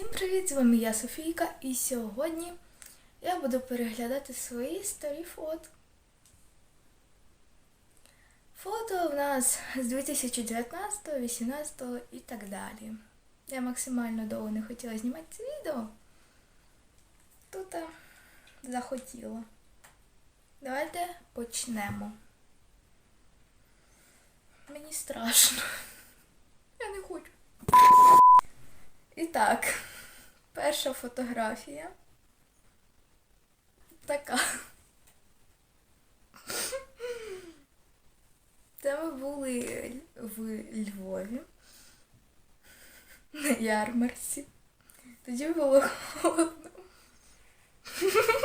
Всім привіт! З вами я Софійка, і сьогодні я буду переглядати свої старі фото. Фото в нас з 2019, 2018 і так далі. Я максимально довго не хотіла знімати це відео. Тут захотіла. Давайте почнемо. Мені страшно. Я не хочу. І так, перша фотографія. Така. Це ми були в Львові на ярмарці. Тоді було холодно.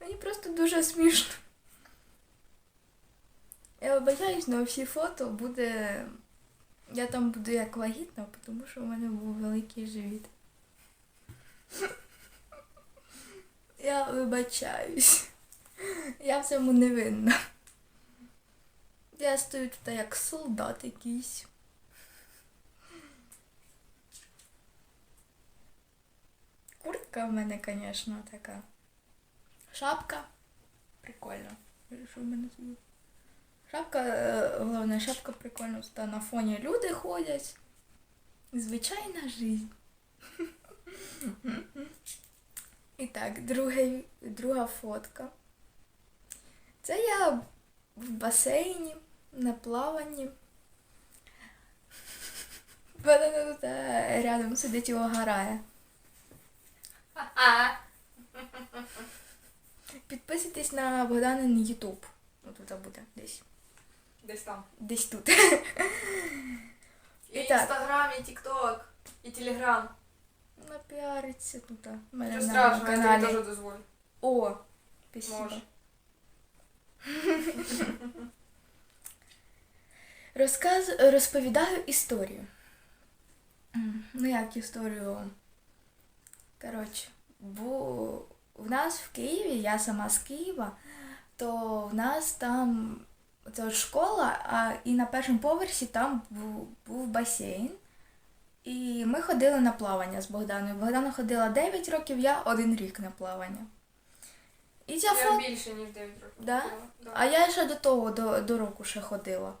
Мені просто дуже смішно. Я вибачаюсь, але всі фото буде. Я там буду як вагітна, тому що в мене був великий живіт. Я вибачаюсь. Я в цьому не винна. Я стою тут як солдат якийсь. Куртка в мене, звісно, така. Шапка. Прикольно. Що в мене тут? Шапка, е, головне, шапка прикольно, та на фоні люди ходять. Звичайна жизнь. І так, друге, друга фотка. Це я в басейні, на плаванні. Тут рядом сидить і огорає. Підписуйтесь на Богданин Ютуб. Тут буде десь. Десь там. Десь тут. І І так. Інстаграм, і Тікток, і Телеграм. Напіариться тут. а, в мене Нічого на страшного, я тобі каналі. теж дозволю. О, спасибо. Може. Розказ... Розповідаю історію. М, Ну як історію? Коротше, бо в нас в Києві, я сама з Києва, то в нас там це от школа, а і на першому поверсі там був, був басейн. І ми ходили на плавання з Богданою. Богдана ходила 9 років, я один рік на плавання. І Я фото. більше, ніж 9 років. Да? Да. А я ще до того, до, до року ще ходила.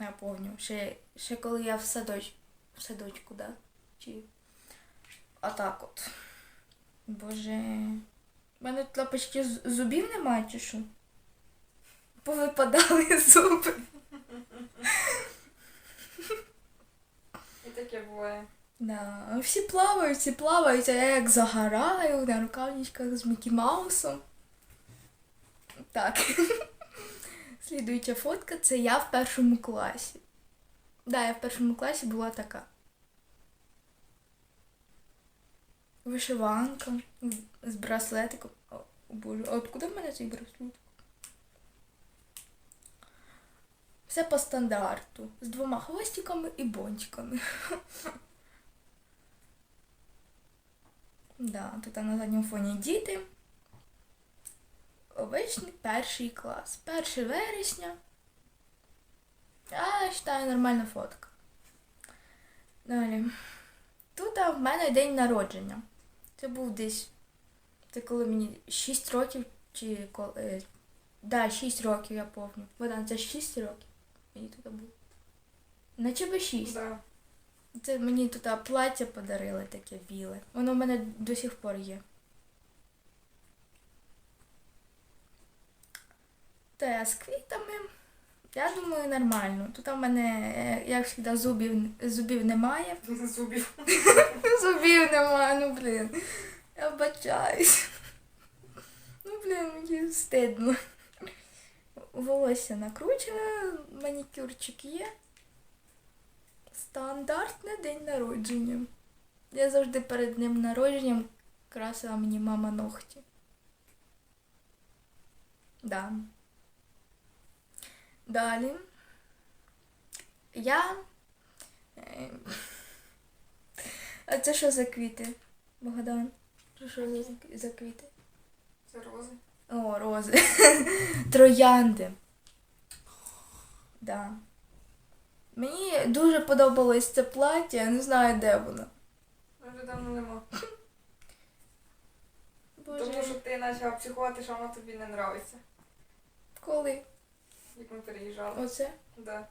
Я пам'ятаю. Ще, ще коли я в садоч, в садочку, да? Чи... А так от. Боже. У мене тут почти зубів немає, чи що? Повипадали зуби. І таке буває. Да. Всі плавають, всі плавають, а я як загораю на рукавничках з Мікі Маусом. Так. Слідуюча фотка це я в першому класі. Да, я в першому класі була така. Вишиванка з- з браслетиком. О, боже, а откуда в мене цей браслет? Все по стандарту. З двома хвостиками і бонтиками. Да, тут на задньому фоні діти. Обичний перший клас. 1 вересня. Я вважаю нормальна фотка. Далі. Тут в мене день народження. Це був десь. Це коли мені 6 років чи коли. Е, да, 6 років, я пам'ятаю. Богдан, це 6 років. Мені тут було. Наче би 6. Да. Це мені тут плаття подарили таке біле. Воно в мене до сих пор є. Та з квітами. Я думаю, нормально. Тут в мене, е, як завжди, зубів, зубів немає. Зубів. Зубів немає, ну блін. Я вбачаюсь. Ну, блін, мені стидно. Волосся накручене, манікюрчик є. Стандартний день народження. Я завжди перед днем народженням красила мені мама ногті. Да. Далі. Я. е, А це що за квіти, Богдан? Що за квіти? Це рози. О, рози. Троянди. Да. Мені дуже подобалось це плаття, я не знаю, де воно. Вже давно нема. Боже, Тому що ти почав психувати, що воно тобі не нравиться. коли? Як ми переїжджали. Оце? Да.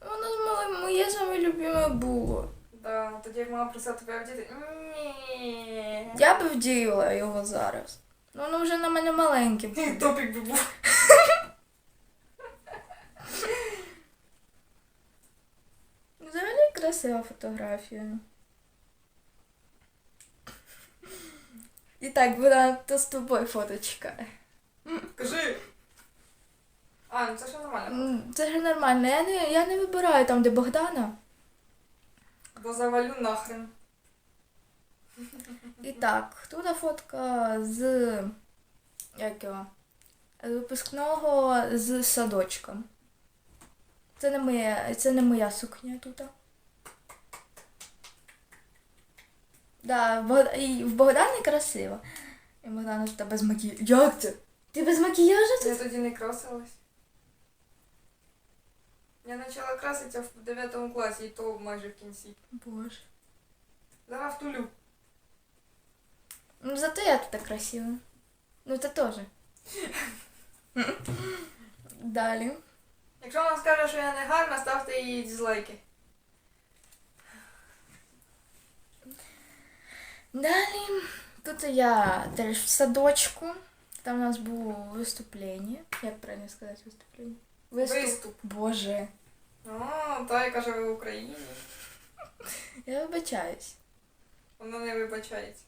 Воно з моє, моє саме любиме було. Да. Тоді як мама просила тебе вдіти. Ні. Я би вдіяла його зараз. Ну, воно вже на мене маленьке. Топік би був. Взагалі красива фотографія. І так, вона то з тобою фото чекає. Кажи. А, ну це ще нормально. Це ж нормально. Я не, я не вибираю там, де Богдана. Бо завалю нахрен. І так, тут фотка з як його? З випускного з садочком. Це не моя, це не моя сукня тут. Да, і в Богдані красиво. І Богдана тут без макіяжу. Як це? Ти без макіяжу Я тоді не красилась. Я почала краситися в 9 класі, і то майже в кінці. Боже. Зараз втулю. Ну зато я тут красива. Ну це теж. Далі. Якщо вона скаже, що я не гарна, ставте їй дизлайки. Далі. Тут я теж в садочку. Там у нас було виступлення. Як правильно сказати виступлення? Виступ. Боже. О, та яка живе в Україні. Я вибачаюсь. Вона не вибачається.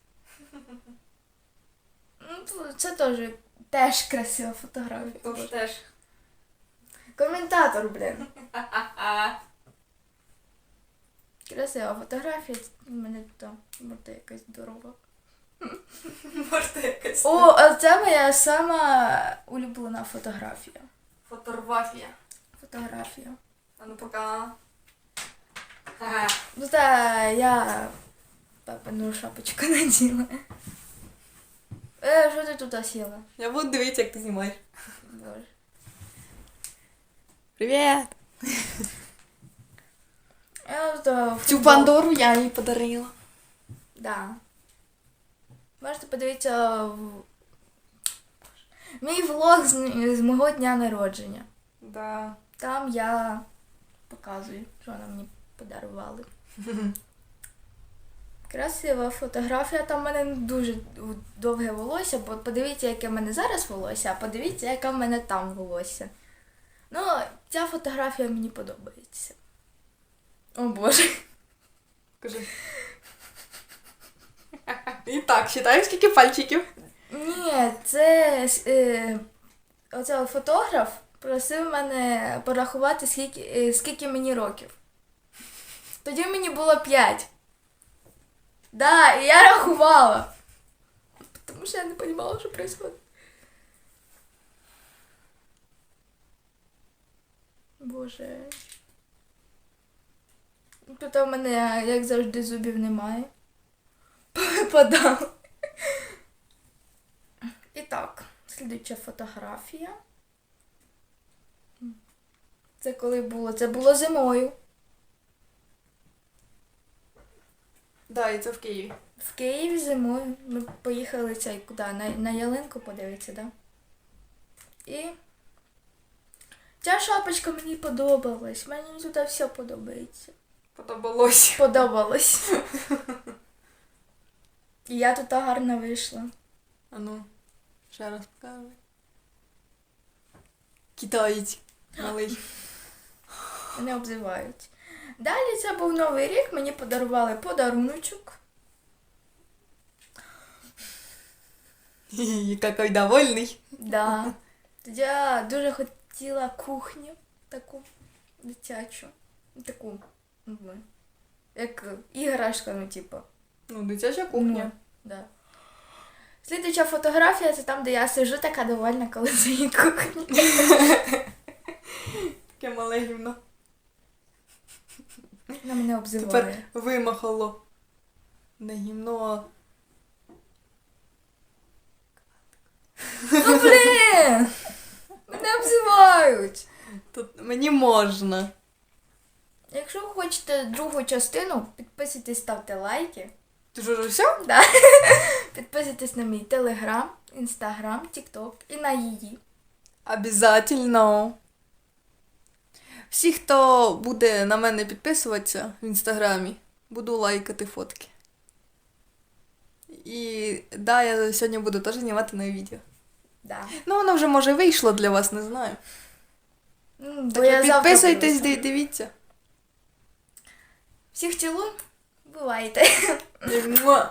Ну, це теж теж красива фотографія. Тож теж. Коментатор, блін. А, Красива фотографія. У мене там морда якась здорова. Можете якась. О, а це моя сама улюблена фотографія. Фотографія. Фотографія. А ну пока. Ну та я папину шапочку наділа. Е, що ти тут сіла? Я буду дивитися, як ти знімаєш. Боже. Привіт! Я от, е, Цю футбол- Пандору я їй подарила. Да. Можете подивитися в... мій влог з, з мого дня народження. Да. Там я показую, що вона мені подарували. Красива фотографія, там в мене дуже довге волосся, бо подивіться, яке в мене зараз волосся, а подивіться, яке в мене там волосся. Ну, ця фотографія мені подобається. О Боже. Кажи. І так, считай, скільки пальчиків. Ні, це е, оце фотограф просив мене порахувати, скільки, е, скільки мені років. Тоді мені було 5. Да, і я рахувала. Тому що я не розуміла, що відбувається. Боже. Тут у мене, як завжди, зубів немає. Повипадало. І так, слідуюча фотографія. Це коли було? Це було зимою. Да, і це в Києві. В Києві зимою. Ми поїхали цей куди? На, на ялинку подивитися, да? І ця шапочка мені подобалась. Мені тут все подобається. Подобалось. Подобалось. І я тут гарно вийшла. А ну, ще раз покажи. Китаєць. Малий. Мене обзивають. Далі це був новий рік, мені подарували подаруночок. Какой довольний. Да. Я дуже хотіла кухню таку дитячу. Таку. ну, Як іграшка, ну, типу. Ну, дитяча Ну, кухня. да. Слідуюча фотографія це там, де я сижу така довольна, коли в своїй кухні. Таке мале гівно. Вона мене обзиває. Тепер вимахало. Не гімно, Ну блін! Мене обзивають! тут мені можна. Якщо ви хочете другу частину, підписуйтесь, ставте лайки. Ти вже все? Да. Підписуйтесь на мій телеграм, інстаграм, тікток і на її. Обязательно. Всі, хто буде на мене підписуватися в інстаграмі, буду лайкати фотки. І да, я сьогодні буду теж знімати на відео. Да. Ну, воно вже може вийшло для вас, не знаю. Ну, бо Так я завтра підписуйтесь, буду. дивіться. Всіх цілую. Бувайте. Муа.